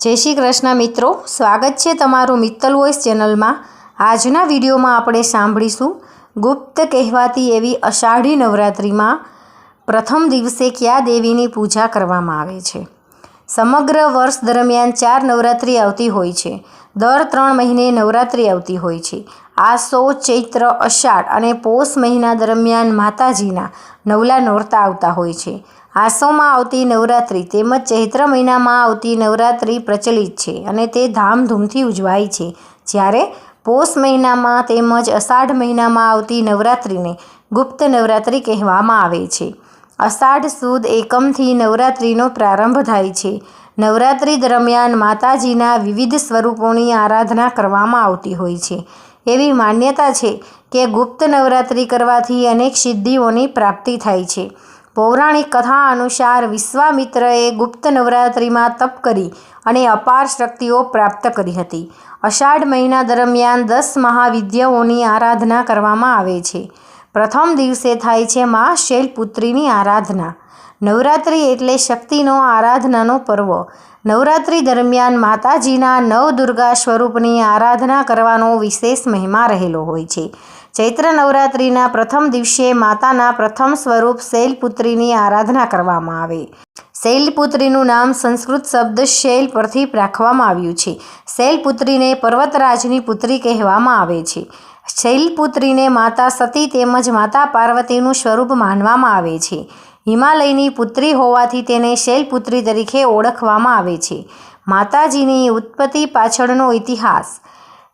જય શ્રી કૃષ્ણ મિત્રો, સ્વાગત છે તમારું મિત્તલ વોઇસ ચેનલમાં. આજના વિડીયોમાં આપણે સાંભળીશું ગુપ્ત કહેવાતી એવી અષાઢી નવરાત્રિમાં પ્રથમ દિવસે કયા દેવીની પૂજા કરવામાં આવે છે. સમગ્ર વર્ષ દરમિયાન ચાર નવરાત્રિ આવતી હોય છે. દર ત્રણ મહિને નવરાત્રિ આવતી હોય છે. આસો ચૈત્ર, અષાઢ અને પોષ મહિના દરમિયાન માતાજીના નવલા નોરતા આવતા હોય છે. આસોમાં આવતી નવરાત્રિ તેમજ ચૈત્ર મહિનામાં આવતી નવરાત્રિ પ્રચલિત છે અને તે ધામધૂમથી ઉજવાય છે. જ્યારે પોષ મહિનામાં તેમજ અષાઢ મહિનામાં આવતી નવરાત્રિને ગુપ્ત નવરાત્રિ કહેવામાં આવે છે. અષાઢ સુદ એકમથી નવરાત્રિનો પ્રારંભ થાય છે. નવરાત્રિ દરમિયાન માતાજીના વિવિધ સ્વરૂપોની આરાધના કરવામાં આવતી હોય છે. એવી માન્યતા છે કે ગુપ્ત નવરાત્રિ કરવાથી અનેક સિદ્ધિઓની પ્રાપ્તિ થાય છે. પૌરાણિક કથા અનુસાર વિશ્વામિત્રએ ગુપ્ત નવરાત્રિમાં તપ કરી અને અપાર શક્તિઓ પ્રાપ્ત કરી હતી. અષાઢ મહિના દરમિયાન દસ મહાવિદ્યાઓની આરાધના કરવામાં આવે છે. પ્રથમ દિવસે થાય છે મા શૈલપુત્રીની આરાધના. નવરાત્રિ એટલે શક્તિનો આરાધનાનો પર્વ. નવરાત્રિ દરમિયાન માતાજીના નવદુર્ગા સ્વરૂપની આરાધના કરવાનો વિશેષ મહિમા રહેલો હોય છે. ચૈત્ર નવરાત્રિના પ્રથમ દિવસે માતાના પ્રથમ સ્વરૂપ શૈલપુત્રીની આરાધના કરવામાં આવે. શૈલપુત્રીનું નામ સંસ્કૃત શબ્દ શૈલ પરથી રાખવામાં આવ્યું છે. શૈલપુત્રીને પર્વતરાજની પુત્રી કહેવામાં આવે છે. શૈલપુત્રીને માતા સતી તેમજ માતા પાર્વતીનું સ્વરૂપ માનવામાં આવે છે. હિમાલયની પુત્રી હોવાથી તેને શૈલપુત્રી તરીકે ઓળખવામાં આવે છે. માતાજીની ઉત્પત્તિ પાછળનો ઇતિહાસ.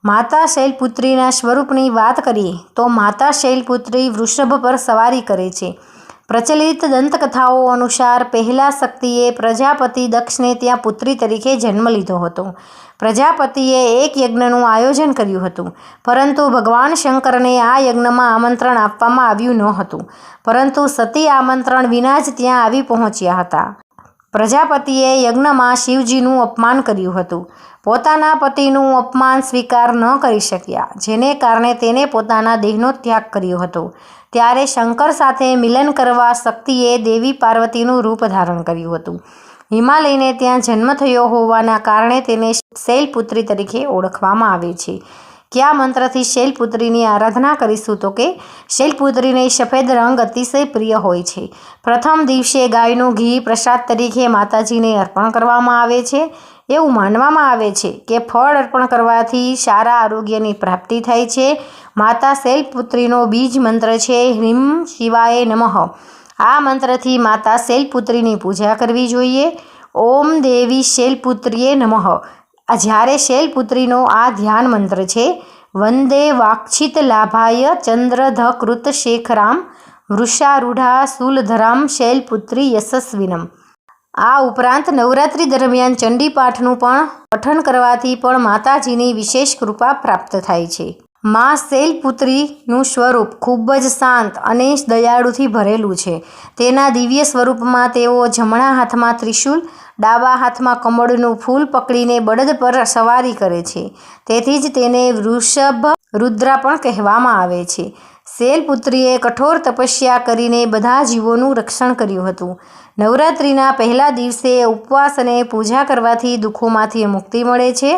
માતા શૈલપુત્રીના સ્વરૂપની વાત કરીએ તો માતા શૈલપુત્રી વૃષભ પર સવારી કરે છે. પ્રચલિત દંતકથાઓ અનુસાર પહેલાં શક્તિએ પ્રજાપતિ દક્ષને ત્યાં પુત્રી તરીકે જન્મ લીધો હતો. પ્રજાપતિએ એક યજ્ઞનું આયોજન કર્યું હતું, પરંતુ ભગવાન શંકરને આ યજ્ઞમાં આમંત્રણ આપવામાં આવ્યું ન હતું, પરંતુ સતી આમંત્રણ વિના જ ત્યાં આવી પહોંચ્યા હતા. પ્રજાપતિએ યજ્ઞમાં શિવજીનું અપમાન કર્યું હતું. પોતાના પતિનું અપમાન સ્વીકાર ન કરી શક્યા, જેને કારણે તેને પોતાના દેહનો ત્યાગ કર્યો હતો. ત્યારે શંકર સાથે મિલન કરવા શક્તિએ દેવી પાર્વતીનું રૂપ ધારણ કર્યું હતું. હિમાલયને ત્યાં જન્મ થયો હોવાના કારણે તેને શૈલપુત્રી તરીકે ઓળખવામાં આવે છે. કયા મંત્રથી શૈલપુત્રીની આરાધના કરીશું તો કે શૈલપુત્રીને સફેદ રંગ અતિશય પ્રિય હોય છે. પ્રથમ દિવસે ગાયનું ઘી પ્રસાદ તરીકે માતાજીને અર્પણ કરવામાં આવે છે. એવું માનવામાં આવે છે કે ફળ અર્પણ કરવાથી સારા આરોગ્યની પ્રાપ્તિ થાય છે. માતા શૈલપુત્રીનો બીજ મંત્ર છે હ્રીમ શિવાય નમઃ આ મંત્રથી માતા શૈલપુત્રીની પૂજા કરવી જોઈએ. ઓમ દેવી શૈલપુત્રીએ નમઃ. આ જ્યારે શૈલપુત્રીનો આ ધ્યાન મંત્ર છે, વંદે વાક્ષિત લાભાય ચંદ્રધકૃત શેખરામ, વૃષારૂઢા શૂલધરામ શૈલપુત્રી યશસ્વિનમ. આ ઉપરાંત નવરાત્રિ દરમિયાન ચંડીપાઠનું પણ પઠન કરવાથી પણ માતાજીની વિશેષ કૃપા પ્રાપ્ત થાય છે. મા શૈલપુત્રીનું સ્વરૂપ ખૂબ જ શાંત અને દયાળુથી ભરેલું છે. તેના દિવ્ય સ્વરૂપમાં તેઓ જમણા હાથમાં ત્રિશૂલ ડાબા હાથમાં કમળનું ફૂલ પકડીને બળદ પર સવારી કરે છે. તેથી જ તેને વૃષભ રુદ્રા પણ કહેવામાં આવે છે. શૈલપુત્રીએ કઠોર તપસ્યા કરીને બધા જીવોનું રક્ષણ કર્યું હતું. નવરાત્રિના પહેલા દિવસે ઉપવાસ અને પૂજા કરવાથી દુઃખોમાંથી મુક્તિ મળે છે.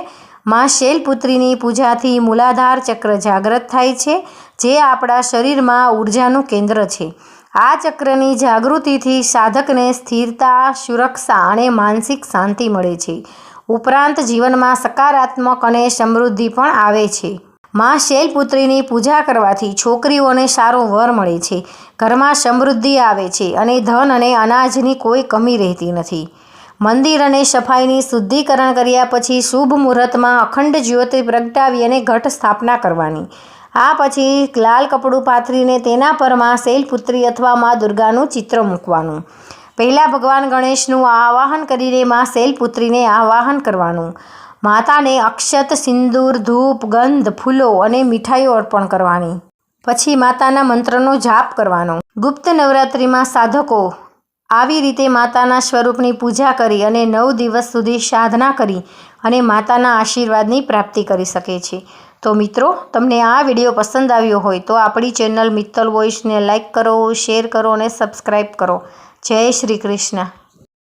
માં શૈલપુત્રીની પૂજાથી મૂલાધાર ચક્ર જાગૃત થાય છે, જે આપણા શરીરમાં ઉર્જાનું કેન્દ્ર છે. આ ચક્રની જાગૃતિથી સાધકને સ્થિરતા, સુરક્ષા અને માનસિક શાંતિ મળે છે. ઉપરાંત જીવનમાં સકારાત્મક અને સમૃદ્ધિ પણ આવે છે. માં શૈલપુત્રીની પૂજા કરવાથી છોકરીઓને સારો વર મળે છે. ઘરમાં સમૃદ્ધિ આવે છે અને ધન અને અનાજની કોઈ કમી રહેતી નથી. મંદિર અને સફાઈની શુદ્ધિકરણ કર્યા પછી શુભ મુહૂર્તમાં અખંડ જ્યોતિ પ્રગટાવી અને ઘટ સ્થાપના કરવાની. આ પછી લાલ કપડું પાથરીને તેના પરમાં શૈલપુત્રી અથવા માં દુર્ગાનું ચિત્ર મૂકવાનું. પહેલાં ભગવાન ગણેશનું આવાહન કરીને માં શૈલપુત્રીને આવાહન કરવાનું. માતાને અક્ષત, સિંદૂર, ધૂપ, ગંધ, ફૂલો અને મીઠાઈઓ અર્પણ કરવાની. પછી માતાના મંત્રનો જાપ કરવાનો. ગુપ્ત નવરાત્રિમાં સાધકો આવી રીતે માતાના સ્વરૂપની પૂજા કરી અને નવ દિવસ સુધી સાધના કરી અને માતાના આશીર્વાદની પ્રાપ્તિ કરી શકે છે. તો મિત્રો, તમને આ વીડિયો પસંદ આવ્યો હોય તો આપણી ચેનલ મિત્તલ વોઇસને લાઇક કરો, શેર કરો અને સબસ્ક્રાઈબ કરો. જય શ્રી કૃષ્ણ.